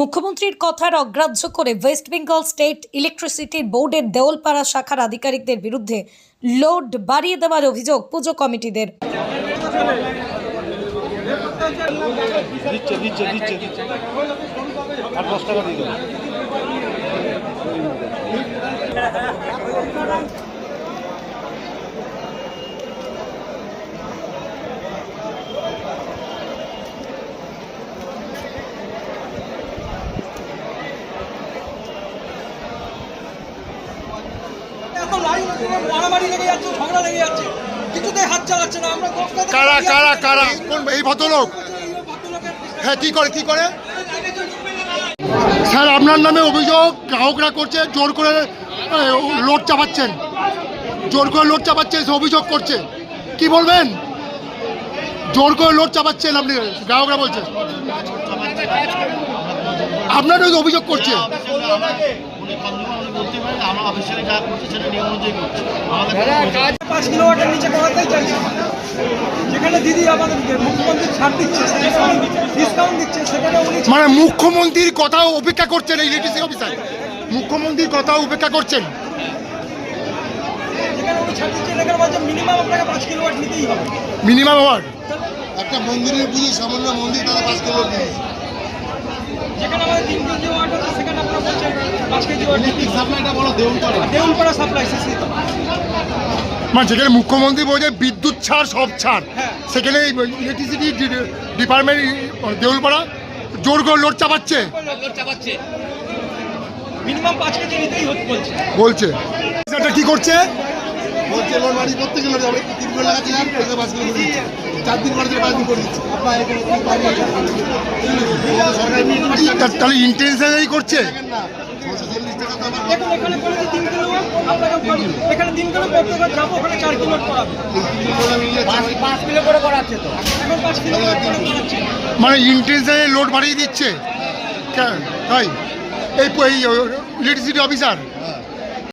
মুখ্যমন্ত্রীর কথার অগ্রাহ্য করে ওয়েস্ট বেঙ্গল স্টেট ইলেকট্রিসিটি বোর্ডের দেওলপাড়া শাখার আধিকারিকদের বিরুদ্ধে লোড বাড়িয়ে দেওয়ার অভিযোগ পুজো কমিটিদের। দিচ্ছে দিচ্ছে দিচ্ছে দিচ্ছে। আর দশ টাকা দিয়ে দেবো। এত লাইন মারামারি লেগে যাচ্ছে ঝগড়া লেগে যাচ্ছে। কিছুতেই হাত চালাচ্ছে না। আমরা কারা কারা কারা? কোন এই ভদ্রলোক? হ্যাঁ কি করে কি করে? স্যার আপনার নামে অভিযোগ গ্রাহকরা করছে জোর করে লোড চাপাচ্ছেন। জোর করে লোড চাপাচ্ছেন সে অভিযোগ করছে। কি বলবেন? জোর করে লোড চাপাচ্ছেন আপনি গ্রাহকরা বলছেন আপনার অভিযোগ করছে। উনি বলতে পারেন আমার অফিসিয়ালি যা করছে সেটা নিয়ম অনুযায়ী করছে। আমাদের কোনো পাঁচ কিলোমিটার নিচে করাতেই চাইছে যেখানে দিদি মুখ্যমন্ত্রী ছাড় দিচ্ছে ডিসকাউন্ট দিচ্ছে। সেখানে উনি মানে মুখ্যমন্ত্রীর কথাও উপেক্ষা করছেন এই ইলেকট্রিসিটি অফিসার? মুখ্যমন্ত্রীর কথাও উপেক্ষা করছেন? মিনিমাম কিলোমিটার আওয়ার একটা মন্দিরের পুজো সামান্য মন্দির তারা পাঁচ কিলো জিনিস যেখানে আমাদের তিন কেজি ওয়াট আছে সেখানে আপনারা দেউলপাড়া সাপ্লাই সিসি মানে যেখানে মুখ্যমন্ত্রী বলছে বিদ্যুৎ ছাড় সব ছাড়। হ্যাঁ। সেখানে ইলেকট্রিসিটি ডিপার্টমেন্ট দেউলপাড়া জোর করে লোড চাপাচ্ছে। মিনিমাম পাঁচ কেজি নিতেই বলছে। বলছে। এটা কি করছে? বলছে এবার বাড়ি করতে গেলে যাবে তিন কিলো লাগাচ্ছি আর পয়সা পাঁচ কিলো করে চার দিন করে পাঁচ করে দিচ্ছে। তাহলে ইন্টেনশনালি করছে? না। টাকা তো আমার এখানে বলেছে তিন কিলো আপনাকে এখানে তিন কিলো করতে গেলে যাব ওখানে চার কিলো করাবে। তিন কিলো মিলিয়ে পাঁচ কিলো করে করাচ্ছে তো। এখন পাঁচ কিলো করে করাচ্ছে। মানে ইন্টেনশনালি লোড বাড়িয়ে দিচ্ছে। কেন তাই? এই ইলেকট্রিসিটি অফিসার